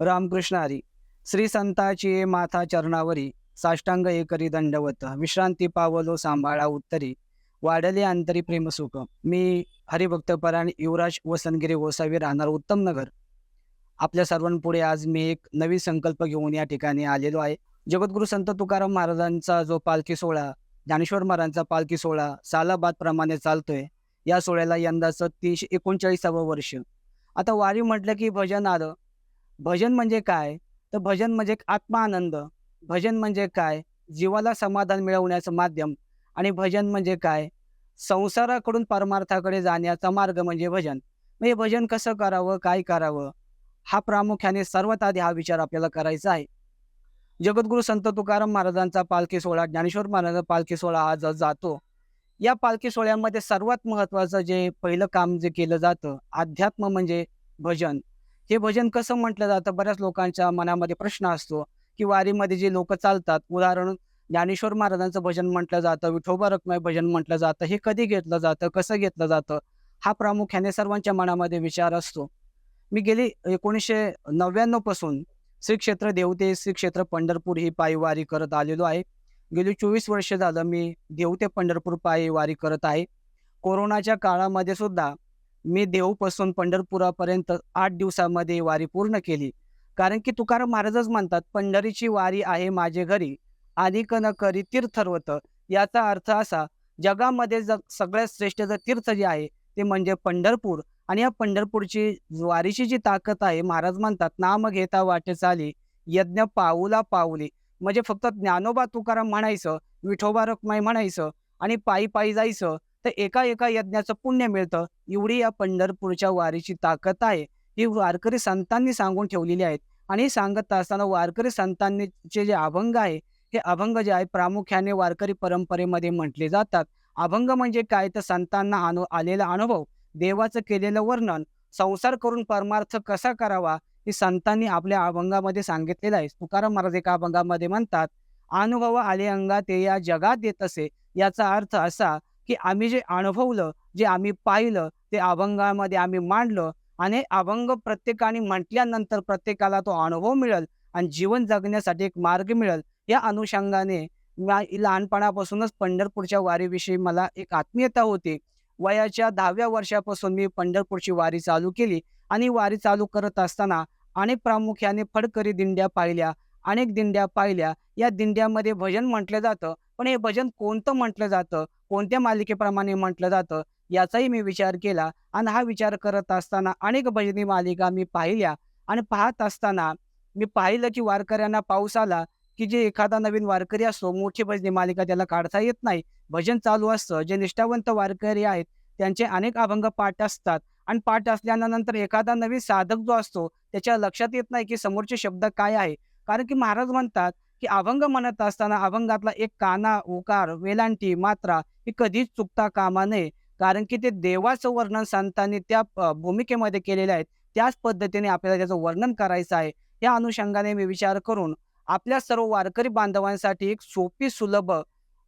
रामकृष्ण हरी. श्री संताची माथा चरणावरी साष्टांग एकरी दंडवत. विश्रांती पावलो सांभाळा उत्तरी. वाढले अंतरी प्रेमसुख मी हरिभक्तपरायण युवराज वसंतगिरी गोसावी राहणार उत्तम नगर. आपल्या सर्वांपुढे आज मी एक नवीन संकल्प घेऊन या ठिकाणी आलेलो आहे. जगद्गुरु संत तुकाराम महाराजांचा जो पालखी सोहळा ज्ञानेश्वर महाराजांचा पालखी सोहळा सालाबाद प्रमाणे चालतोय या सोहळ्याला यंदाचं तीनशे एकोणचाळीसावं वर्ष. आता वारी म्हटलं की भजन आलं भजन म्हणजे काय? तर भजन म्हणजे एक आत्मानंद. भजन म्हणजे काय? जीवाला समाधान मिळवण्याचं माध्यम. आणि भजन म्हणजे काय? संसाराकडून परमार्थाकडे जाण्याचा मार्ग म्हणजे भजन. म्हणजे भजन कसं करावं? काय करावं? हा प्रामुख्याने सर्वात आधी हा विचार आपल्याला करायचा आहे. जगद्गुरु संत तुकाराम महाराजांचा पालखी सोहळा ज्ञानेश्वर महाराजांचा पालखी सोहळा हा जो जातो. या पालखी सोहळ्यामध्ये सर्वात महत्वाचं जे पहिलं काम जे केलं जातं अध्यात्म म्हणजे भजन. हे भजन कसं म्हटलं जातं? बऱ्याच लोकांच्या मनामध्ये प्रश्न असतो की वारीमध्ये जे लोक चालतात उदाहरण ज्ञानेश्वर महाराजांचं भजन म्हटलं जातं विठोबा रखमाई भजन म्हटलं जातं हे कधी घेतलं जातं? कसं घेतलं जातं? हा प्रामुख्याने सर्वांच्या मनामध्ये विचार असतो. मी गेली एकोणीसशे नव्याण्णवपासून श्री क्षेत्र देवते श्री क्षेत्र पंढरपूर ही पायी वारी करत आलेलो आहे. गेली चोवीस वर्ष झालं मी देवते पंढरपूर पायी वारी करत आहे. कोरोनाच्या काळामध्ये सुद्धा मी देहूपासून पंढरपुरापर्यंत आठ दिवसामध्ये वारी पूर्ण केली. कारण की तुकाराम महाराजच म्हणतात पंढरीची वारी आहे माझे घरी अनिक न करी तीर्थर्वत याचा अर्थ असा जगामध्ये जग सगळ्यात श्रेष्ठ जर तीर्थ जे आहे ते म्हणजे पंढरपूर. आणि या पंढरपूरची वारीची जी ताकद आहे महाराज म्हणतात नाम घेता वाटे चाली यज्ञ पाऊला पाऊली. म्हणजे फक्त ज्ञानोबा तुकाराम म्हणायचं विठोबा रखमाई म्हणायचं आणि पायी पायी जायचं तर एका एका यज्ञाचं पुण्य मिळतं. एवढी या पंढरपूरच्या वारीची ताकद आहे. ही वारकरी संतांनी सांगून ठेवलेली आहेत. आणि सांगत असताना वारकरी संतांचे जे अभंग आहे हे अभंग जे आहे प्रामुख्याने वारकरी परंपरेमध्ये म्हटले जातात. अभंग म्हणजे काय? तर संतांना अनु आलेला अनुभव देवाचं केलेलं वर्णन संसार करून परमार्थ कसा करावा हे संतांनी आपल्या अभंगामध्ये सांगितलेलं आहे. तुकाराम महाराज एका अभंगामध्ये म्हणतात अनुभव आले अंगा ते या जगात येत असे. याचा अर्थ असा की आम्ही जे अनुभवलं जे आम्ही पाहिलं ते अभंगामध्ये आम्ही मांडलं आणि अभंग प्रत्येकाने म्हटल्यानंतर प्रत्येकाला तो अनुभव मिळेल आणि जीवन जगण्यासाठी एक मार्ग मिळेल. या अनुषंगाने लहानपणापासूनच पंढरपूरच्या वारीविषयी मला एक आत्मीयता होती. वयाच्या दहाव्या वर्षापासून मी पंढरपूरची वारी चालू केली आणि वारी चालू करत असताना अनेक प्रामुख्याने फडकरी दिंड्या पाहिल्या अनेक दिंड्या पाहिल्या. या दिंड्यामध्ये भजन म्हटलं जातं. पण हे भजन कोणतं म्हटलं जातं? कोणत्या मालिकेप्रमाणे म्हटलं जातं? याचाही मी विचार केला आणि हा विचार करत असताना अनेक भजनी मालिका मी पाहिल्या आणि पाहत असताना मी पाहिलं की वारकऱ्यांना पाऊस आला की जे एखादा नवीन वारकरी असतो मोठी भजनी मालिका त्याला काढता येत नाही. भजन चालू असतं जे निष्ठावंत वारकरी आहेत त्यांचे अनेक अभंग पाठ असतात आणि पाठ असल्यानंतर एखादा नवीन साधक जो असतो त्याच्या लक्षात येत नाही की समोरचे शब्द काय आहे. कारण की महाराज म्हणतात की अभंग म्हणत असताना अभंगातला एक काना उकार वेलांटी मात्रा ही कधीच चुकता कामा नये. कारण की ते देवाचं वर्णन संतांनी त्या भूमिकेमध्ये केलेले आहेत. त्याच पद्धतीने आपल्याला त्याचं वर्णन करायचं आहे. या अनुषंगाने मी विचार करून आपल्या सर्व वारकरी बांधवांसाठी एक सोपी सुलभ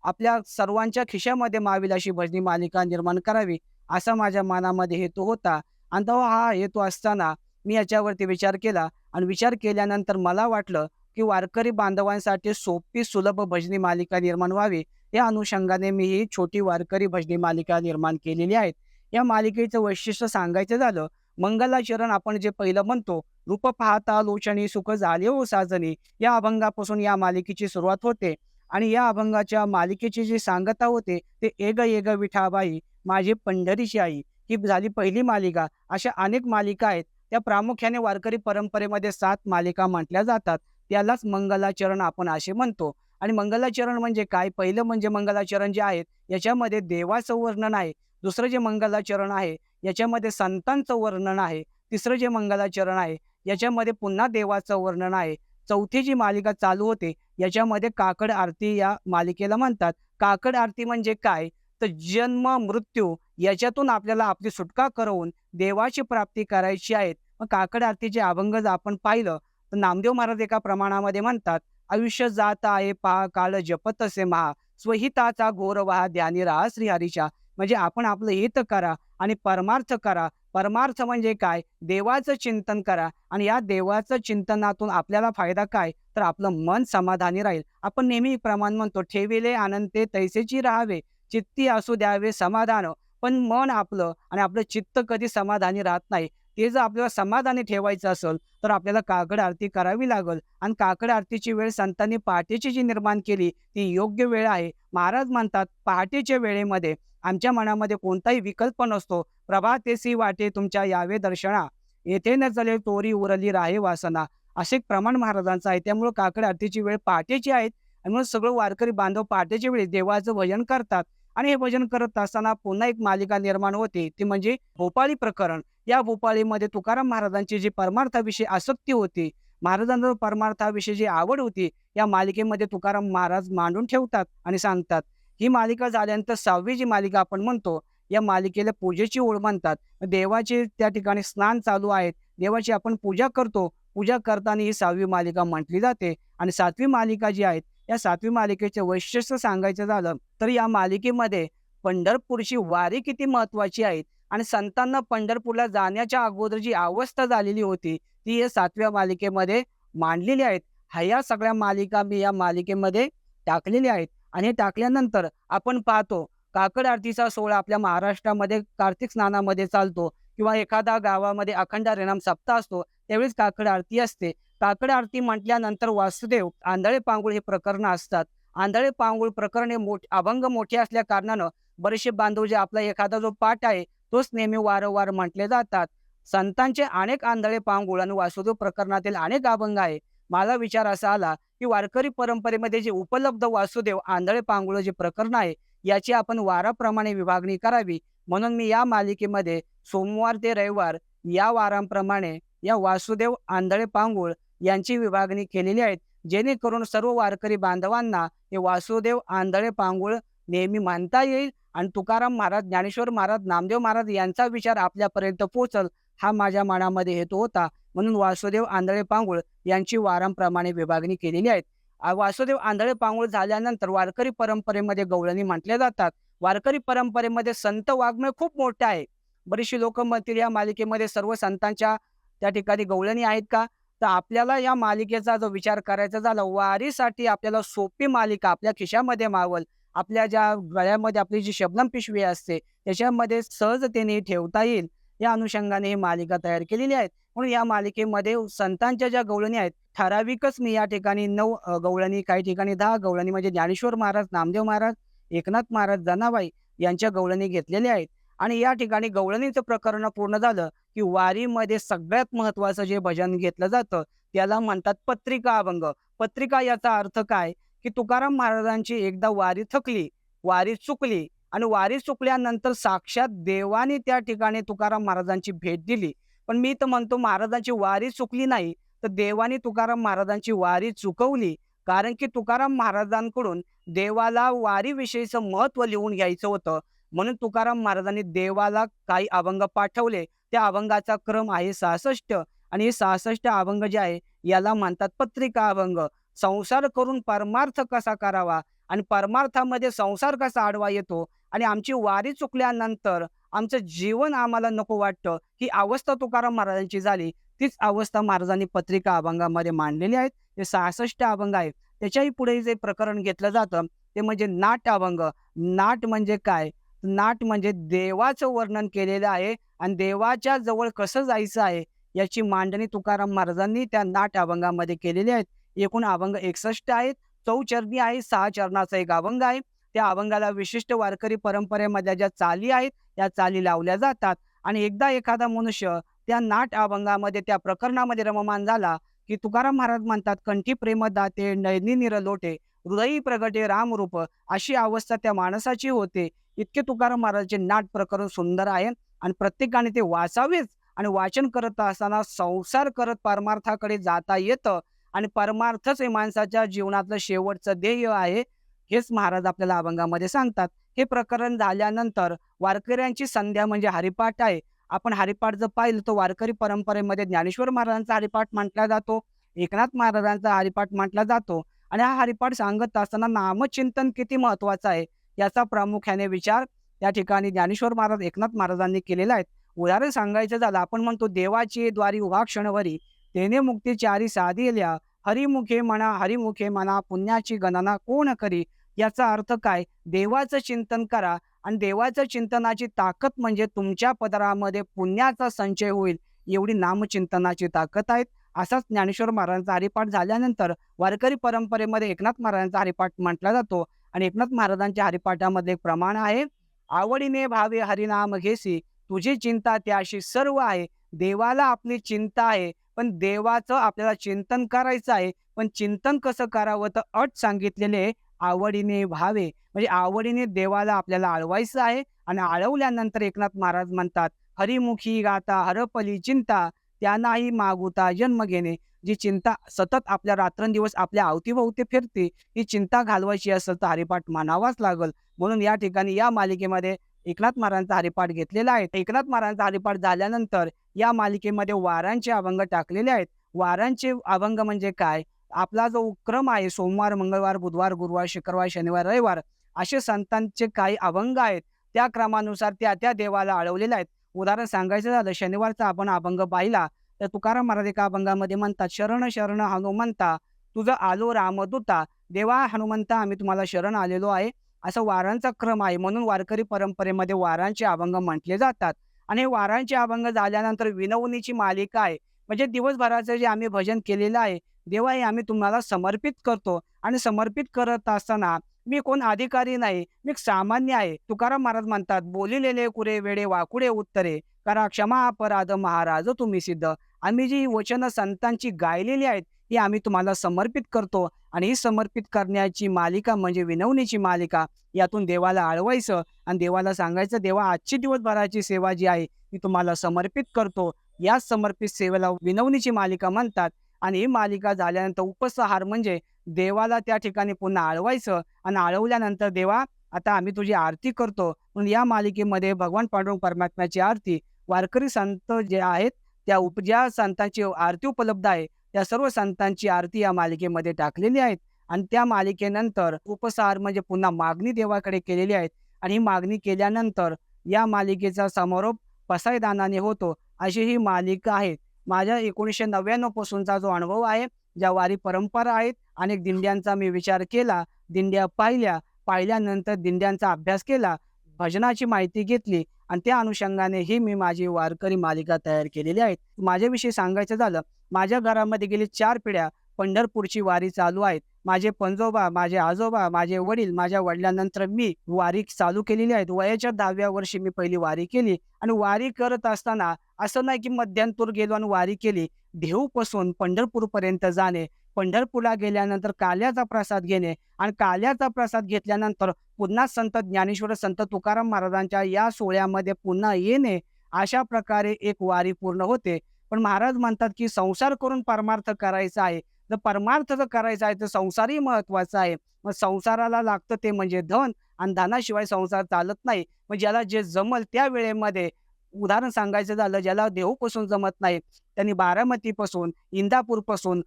आपल्या सर्वांच्या खिशामध्ये मावेल अशी भजनी मालिका निर्माण करावी असा माझ्या मनामध्ये हेतू होता. आणि तो हा हेतू असताना मी याच्यावरती विचार केला. आणि विचार केल्यानंतर मला वाटलं की वारकरी बांधवांसाठी सोपी सुलभ भजनी मालिका निर्माण व्हावी. या अनुषंगाने मी ही छोटी वारकरी भजनी मालिका निर्माण केलेली आहेत या मालिकेचं वैशिष्ट्य सांगायचं झालं मंगलाचरण आपण जे पहिलं म्हणतो रूप पाहता लोचनी सुख झाले हो साजनी या अभंगापासून या मालिकेची सुरुवात होते. आणि या अभंगाच्या मालिकेची जी सांगता होते ते एग एग विठाबाई माझी पंढरीची आई ही झाली पहिली मालिका. अशा अनेक मालिका आहेत. त्या प्रामुख्याने वारकरी परंपरेमध्ये सात मालिका म्हटल्या जातात. त्यालाच मंगलाचरण आपण असे म्हणतो. आणि मंगलाचरण म्हणजे काय? पहिलं म्हणजे मंगलाचरण जे आहेत याच्यामध्ये देवाचं वर्णन आहे. दुसरं जे मंगलाचरण आहे याच्यामध्ये संतांचं वर्णन आहे. तिसरं जे मंगलाचरण आहे याच्यामध्ये पुन्हा देवाचं वर्णन आहे. चौथी जी मालिका चालू होते याच्यामध्ये काकड आरती या मालिकेला म्हणतात. काकड आरती म्हणजे काय? तर जन्म मृत्यू याच्यातून आपल्याला आपली सुटका करवून देवाची प्राप्ती करायची आहेत मग काकड आरतीचे अभंग जर आपण पाहिलं तर नामदेव महाराज एका प्रमाणामध्ये म्हणतात आयुष्य जात आहे पहा काळ जपत असे महा. स्वहिताचा घोर वहा ध्यानी राहा श्रीहरीच्या. म्हणजे आपण आपलं हित करा आणि परमार्थ करा. परमार्थ म्हणजे काय? देवाचं चिंतन करा. आणि या देवाचं चिंतनातून आपल्याला फायदा काय? तर आपलं मन समाधानी राहील. आपण नेहमी प्रमाण म्हणतो ठेविले आनंदे तैसेची राहावे. चित्ती असू द्यावे समाधान. पण मन आपलं आणि आपलं चित्त कधी समाधानी राहत नाही. ते जर आपल्याला समाधानी ठेवायचं असेल तर आपल्याला काकड आरती करावी लागल. आणि काकड आरतीची वेळ संतांनी पहाटेची जी निर्माण केली ती योग्य वेळ आहे. महाराज म्हणतात पहाटेच्या वेळेमध्ये आमच्या मनामध्ये कोणताही विकल्प नसतो. प्रभातेसी वाटे तुमच्या यावे दर्शना. येथे न चले तोरी उरली राहे वासना. असे प्रमाण महाराजांचं आहे. त्यामुळे काकड आरतीची वेळ पहाटेची आहे. आणि म्हणून सगळं वारकरी बांधव पहाटेच्या वेळी देवाचं भजन करतात. आणि हे भजन करत असताना पुन्हा एक मालिका निर्माण होते. ती म्हणजे भोपाळी प्रकरण. या भोपाळीमध्ये तुकाराम महाराजांची जी परमार्थाविषयी आसक्ती होती महाराजांना परमार्थाविषयी जी आवड होती या मालिकेमध्ये तुकाराम महाराज मांडून ठेवतात आणि सांगतात. ही मालिका झाल्यानंतर सहावी जी मालिका आपण म्हणतो या मालिकेला पूजेची ओळ म्हणतात. देवाचे त्या ठिकाणी स्नान चालू आहेत देवाची आपण पूजा करतो. पूजा करताना ही सहावी मालिका म्हटली जाते आणि सातवी मालिका जी आहेत या सातवी मालिकेचे वैशिष्ट्य सांगायचं झालं तर या मालिकेमध्ये पंढरपूरची वारी किती महत्वाची आहे आणि संतांना पंढरपूरला जाण्याच्या अगोदर जी अवस्था झालेली होती ती या सातव्या मालिकेमध्ये मांडलेली आहेत. ह्या सगळ्या मालिका मी या मालिकेमध्ये टाकलेल्या आहेत. आणि हे टाकल्यानंतर आपण पाहतो काकड आरतीचा सोहळा आपल्या महाराष्ट्रामध्ये कार्तिक स्नानामध्ये चालतो किंवा एखाद्या गावामध्ये अखंड रेणाम सप्ताह असतो त्यावेळेस काकड आरती असते. काकड आरती म्हटल्यानंतर वासुदेव आंधळे पांगुळ हे प्रकरण असतात. आंधळे पांगुळ प्रकरण हे मोठ अभंग मोठे असल्या कारणानं बरेचसे बांधव जे आपला एखादा जो पाठ आहे तोच नेहमी वारंवार म्हटले जातात. संतांचे अनेक आंधळे पांगुळ आणि वासुदेव प्रकरणातील अनेक अभंग आहे. मला विचार असा आला की वारकरी परंपरेमध्ये जे उपलब्ध वासुदेव आंधळे पांगुळ जे प्रकरण आहे याची आपण वाराप्रमाणे विभागणी करावी. म्हणून मी या मालिकेमध्ये सोमवार ते रविवार या वारांप्रमाणे या वासुदेव आंधळे पांगुळ यांची विभागणी केलेली आहे जेणेकरून सर्व वारकरी बांधवांना हे वासुदेव आंधळे पांगुळ नेहमी मानता येईल आणि तुकाराम महाराज ज्ञानेश्वर महाराज नामदेव महाराज यांचा विचार आपल्यापर्यंत पोहोचल हा माझ्या मनामध्ये हेतू होता. म्हणून वासुदेव आंधळे पांगुळ यांची वारांप्रमाणे विभागणी केलेली आहे. वासुदेव आंधळे पांगुळ झाल्यानंतर वारकरी परंपरेमध्ये गवळणी म्हटल्या जातात. वारकरी परंपरेमध्ये संत वाङ्मय खूप मोठे आहे. बरीचशी लोक म्हणतील या मालिकेमध्ये सर्व संतांच्या त्या ठिकाणी गवळणी आहेत का? तर आपल्याला या मालिकेचा जो विचार करायचा झाला वारीसाठी आपल्याला सोपी मालिका आपल्या खिशामध्ये मावल. आपल्या ज्या गळ्यामध्ये आपली जी शबनम पिशवी असते त्याच्यामध्ये सहजतेने ठेवता येईल. या अनुषंगाने ही मालिका तयार केलेली आहे. म्हणून या मालिकेमध्ये संतांच्या ज्या गवळणी आहेत ठराविकच मी या ठिकाणी नऊ गवळणी काही ठिकाणी दहा गवळणी म्हणजे ज्ञानेश्वर महाराज नामदेव महाराज एकनाथ महाराज जनाबाई यांच्या गवळणी घेतलेल्या आहेत. आणि या ठिकाणी गवळणीचं प्रकरण पूर्ण झालं की वारीमध्ये सगळ्यात महत्वाचं जे भजन घेतलं जातं त्याला म्हणतात पत्रिका अभंग. पत्रिका याचा अर्थ काय? की तुकाराम महाराजांची एकदा वारी थकली वारी चुकली आणि वारी चुकल्यानंतर साक्षात देवाने त्या ठिकाणी तुकाराम महाराजांची भेट दिली. पण मी तर म्हणतो महाराजांची वारी चुकली नाही तर देवाने तुकाराम महाराजांची वारी चुकवली. कारण की तुकाराम महाराजांकडून देवाला वारीविषयीचं महत्त्व लिहून घ्यायचं होतं. म्हणून तुकाराम महाराजांनी देवाला काही अभंग पाठवले. त्या अभंगाचा क्रम आहे सहासष्ट. आणि हे सहासष्ट अभंग जे आहे याला मानतात पत्रिका अभंग. संसार करून परमार्थ कसा करावा? आणि परमार्थामध्ये संसार कसा आडवा येतो? आणि आमची वारी चुकल्यानंतर आमचं जीवन आम्हाला नको वाटतं. ही अवस्था तुकाराम महाराजांची झाली. तीच अवस्था महाराजांनी पत्रिका अभंगामध्ये मांडलेली आहेत. हे सहासष्ट अभंग आहे त्याच्याही पुढे जे प्रकरण घेतलं जातं ते म्हणजे नाट अभंग. नाट म्हणजे काय? नाट म्हणजे देवाचं वर्णन केलेलं आहे. आणि देवाच्या जवळ कसं जायचं आहे याची मांडणी तुकाराम महाराजांनी त्या नाट अभंगामध्ये केलेली आहेत. एकूण अभंग एकसष्ट आहेत चौचरणी आहे सहा चरणाचा एक अभंग आहे. त्या अभंगाला विशिष्ट वारकरी परंपरेमधल्या ज्या चाली आहेत त्या चाली लावल्या जातात. आणि एकदा एखादा मनुष्य त्या नाट अभंगामध्ये त्या प्रकरणामध्ये रममान झाला की तुकाराम महाराज म्हणतात कंठी प्रेम दाते नयनी निर लोटे हृदयी प्रगटे रामरूप अशी अवस्था त्या माणसाची होते. इतके तुकाराम महाराजचे नाट प्रकरण सुंदर आहे. आणि प्रत्येकाने ते वाचावेच. आणि वाचन करत असताना संसार करत परमार्थाकडे जाता येतं. आणि परमार्थच हे माणसाच्या जीवनातलं शेवटचं ध्येय आहे. हेच महाराज आपल्याला अभंगामध्ये सांगतात. हे प्रकरण झाल्यानंतर वारकऱ्यांची संध्या म्हणजे हरिपाठ आहे. आपण हरिपाठ जर पाहिलं तर वारकरी परंपरेमध्ये ज्ञानेश्वर महाराजांचा हरिपाठ म्हटला जातो. एकनाथ महाराजांचा हरिपाठ म्हटला जातो. आणि हा हरिपाठ सांगत असताना नामचिंतन किती महत्वाचं आहे याचा प्रामुख्याने विचार त्या ठिकाणी ज्ञानेश्वर महाराज एकनाथ महाराजांनी केलेलं आहे. उदाहरण सांगायचं झालं आपण म्हणतो देवाची द्वारी उभा क्षणवरी तेने मुक्तीचारी साधिल्या हरिमुखे म्हणा हरिमुखे म्हणा पुण्याची गणना कोण करी? याचा अर्थ काय? देवाचं चिंतन करा आणि देवाच्या चिंतनाची ताकद म्हणजे तुमच्या पदरामध्ये पुण्याचा संचय होईल एवढी नामचिंतनाची ताकद आहेत असाच ज्ञानेश्वर महाराजांचा हरिपाठ झाल्यानंतर वारकरी परंपरेमध्ये एकनाथ महाराजांचा हरिपाठ म्हटला जातो आणि एकनाथ महाराजांच्या हरिपाठामध्ये एक प्रमाण आहे. आवडीने भावे हरिनाम घेसी. तुझी चिंता त्याशी सर्व आहे. देवाला आपली चिंता आहे. पण देवाचं आपल्याला चिंतन करायचं आहे. पण चिंतन कसं करावं? तर अट सांगितलेले आवडीने भावे. म्हणजे आवडीने देवाला आपल्याला आळवायचं आहे. आणि आळवल्यानंतर एकनाथ महाराज म्हणतात हरिमुखी गाता हरपली चिंता त्यांनाही मागुता जन्म घेणे. जी चिंता सतत आपल्या रात्रंदिवस आपल्या अवतीभोवती फिरते ही चिंता घालवायची असेल तर हरिपाठ मानावाच लागल. म्हणून या ठिकाणी या मालिकेमध्ये एकनाथ महाराजांचा हरिपाठ घेतलेला आहे. एकनाथ महाराजांचा हरिपाठ झाल्यानंतर या मालिकेमध्ये वारांचे अभंग टाकलेले आहेत. वारांचे अभंग म्हणजे काय? आपला जो क्रम आहे सोमवार मंगळवार बुधवार गुरुवार शुक्रवार शनिवार रविवार असे संतांचे काही अभंग आहेत. त्या क्रमानुसार त्या त्या देवाला अडवलेल्या आहेत. उदाहरण सांगायचं झालं शनिवारचा आपण अभंग पाहिला तर तुकाराम महाराज एका अभंगामध्ये म्हणतात शरण शरण हनुमंता तुझं आलो रामदूता देवा हनुमंता आम्ही तुम्हाला शरण आलेलो आहे. असं वारांचा क्रम आहे. म्हणून वारकरी परंपरेमध्ये वारांचे अभंग म्हटले जातात. आणि हे वारांचे अभंग झाल्यानंतर विनवणीची मालिका आहे. म्हणजे दिवसभराचं जे आम्ही भजन केलेलं आहे देवा हे आम्ही तुम्हाला समर्पित करतो. आणि समर्पित करत असताना मी कोण अधिकारी नाही मी सामान्य आहे. तुकाराम महाराज म्हणतात बोलिलेले कुरे वेडे वाकुडे उत्तरे. करा क्षमा अपराध महाराज तुम्ही सिद्ध. आम्ही जी वचनं संतांची गायलेली आहेत ही आम्ही तुम्हाला समर्पित करतो. आणि ही समर्पित करण्याची मालिका म्हणजे विनवणीची मालिका. यातून देवाला आळवायचं आणि देवाला सांगायचं देवा आजची दिवसभराची सेवा जी आहे ती तुम्हाला समर्पित करतो. या समर्पित सेवेला विनवणीची मालिका म्हणतात. आणि ही मालिका झाल्यानंतर उपसहार म्हणजे देवाला त्या ठिकाणी पुन्हा आळवायचं. आणि आळवल्यानंतर देवा आता आम्ही तुझी आरती करतो. म्हणून या मालिकेमध्ये भगवान पांडुरंग परमात्म्याची आरती. वारकरी संत जे आहेत त्या उप ज्या संतांची आरती उपलब्ध आहे त्या सर्व संतांची आरती या मालिकेमध्ये टाकलेली आहेत. आणि त्या मालिकेनंतर उपसार म्हणजे पुन्हा मागणी देवाकडे केलेली आहेत. आणि ही मागणी केल्यानंतर या मालिकेचा समारोप पसायदानाने होतो. अशी ही मालिका आहे. माझ्या एकोणीसशे नव्याण्णव पासूनचा जो अनुभव आहे ज्या वारी परंपरा आहेत अनेक दिंड्यांचा मी विचार केला दिंड्या पाहिल्या पाहिल्यानंतर दिंड्यांचा अभ्यास केला भजनाची माहिती घेतली आणि त्या अनुषंगाने ही मी माझी वारकरी मालिका तयार केलेली आहे. माझ्याविषयी सांगायचं झालं माझ्या घरामध्ये गेली चार पिढ्या पंढरपूरची वारी चालू आहेत. माझे पंजोबा माझे आजोबा माझे वडील माझ्या वडिलांनंतर मी वारी चालू केलेली आहेत वयाच्या दहाव्या वर्षी मी पहिली वारी केली आणि वारी करत असताना असं नाही की मध्यांतूर गेलो आणि वारी केली. देहूपासून पंढरपूरपर्यंत जाणे पंढरपूरला गेल्यानंतर काल्याचा प्रसाद घेणे आणि काल्याचा प्रसाद घेतल्यानंतर पुन्हा संत ज्ञानेश्वर संत तुकाराम महाराजांच्या या सोहळ्यामध्ये पुन्हा येणे अशा प्रकारे एक वारी पूर्ण होते. पण महाराज म्हणतात की संसार करून परमार्थ करायचा आहे. जर परमार्थ जर करायचा आहे तर संसारही महत्त्वाचा आहे. मग संसाराला लागतं ते म्हणजे धन आणि धनाशिवाय संसार चालत नाही. मग ज्याला जे जमल त्या वेळेमध्ये उदाहरण सांगायचं झालं ज्याला देहूपासून जमत नाही त्यांनी बारामतीपासून इंदापूरपासून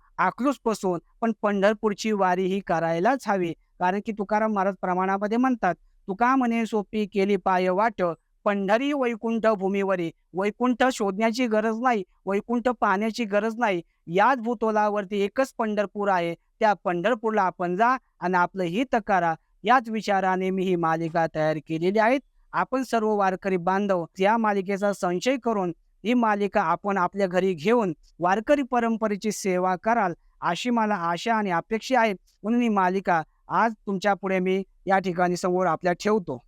पासून पण पंढरपूरची वारी ही करायलाच हवी. कारण की तुकाराम महाराज प्रमाणामध्ये म्हणतात तुका म्हणे सोपी केली पाय वाट पंढरी वैकुंठ भूमीवरी. वैकुंठ शोधण्याची गरज नाही वैकुंठ पाहण्याची गरज नाही. याच भूतोलावरती एकच पंढरपूर आहे त्या पंढरपूरला आपण जा आणि आपलं हित करा. याच विचाराने मी ही मालिका तयार केलेली आहे. आपण सर्व वारकरी बांधव या मालिकेचा संशय करून ही मालिका आपण आपल्या घरी घेऊन वारकरी परंपरेची सेवा कराल अशी मला आशा आणि अपेक्षा आहे. म्हणून ही मालिका आज तुमच्यापुढे मी या ठिकाणी समोर आपल्या ठेवतो.